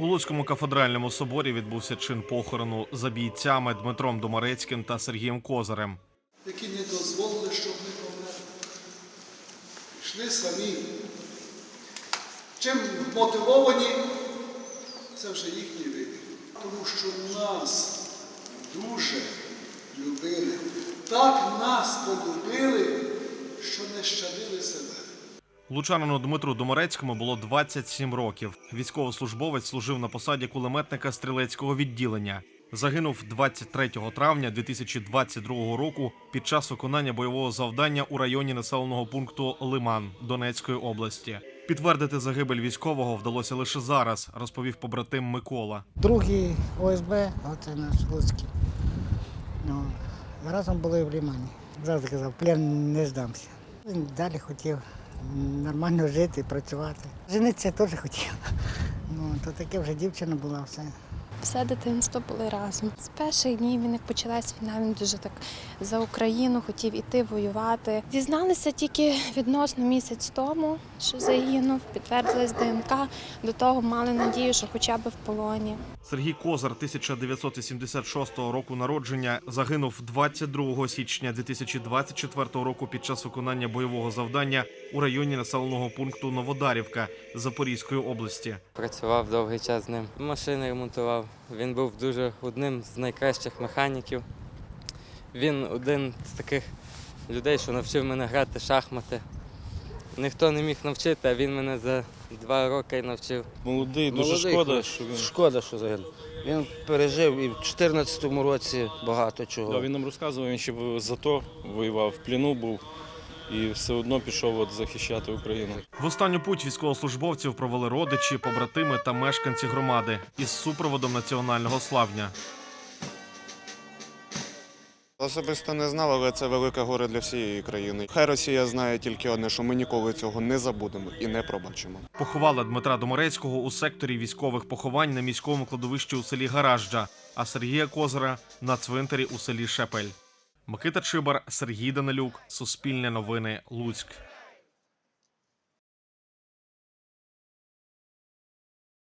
У Луцькому кафедральному соборі відбувся чин похорону за бійцями Дмитром Домарецьким та Сергієм Козарем. які не дозволили, щоб ми померли. Пішли самі. Чим мотивовані, це вже їхній вибір. Тому що нас дуже любили. Так нас полюбили, що не щадили себе. Лучанину Дмитру Домарецькому було 27 років. Військовослужбовець служив на посаді кулеметника стрілецького відділення. Загинув 23 травня 2022 року під час виконання бойового завдання у районі населеного пункту Лиман Донецької області. Підтвердити загибель військового вдалося лише зараз, розповів побратим Микола. Другий ОСБ, оце наш Луцький. Ну, разом були в Лімані. Завжди казав, плен не здамся. Він далі хотів нормально жити, працювати. Жениться теж хотіла. Ну, то таке вже дівчина була все. Все дитинство були разом. З перших днів, він як почалась війна, він дуже так за Україну хотів іти воювати. Дізналися тільки відносно місяць тому, що загинув, підтвердилась ДНК. До того мали надію, що хоча б в полоні. Сергій Козар 1986 року народження загинув 22 січня 2024 року під час виконання бойового завдання у районі населеного пункту Новодарівка Запорізької області. Працював довгий час з ним. Машини ремонтував. Він був дуже одним з найкращих механіків. Він один з таких людей, що навчив мене грати шахмати. Ніхто не міг навчити, а він мене за два роки й навчив. Молодий, дуже Молодий, шкода, що він. Шкода, що загинув. Він пережив і в 2014 році багато чого. Да, він нам розказував, він ще в ЗАТО воював, в пліну був і все одно пішов от захищати Україну. В останню путь військовослужбовців провели родичі, побратими та мешканці громади із супроводом національного славня. Особисто не знав, але це велике горе для всієї країни. Хай Росія знає тільки одне, що ми ніколи цього не забудемо і не пробачимо. Поховали Дмитра Доморецького у секторі військових поховань на міському кладовищі у селі Гаражджа, а Сергія Козира на цвинтарі у селі Шепель. Микита Чибар, Сергій Данилюк, Суспільне новини, Луцьк.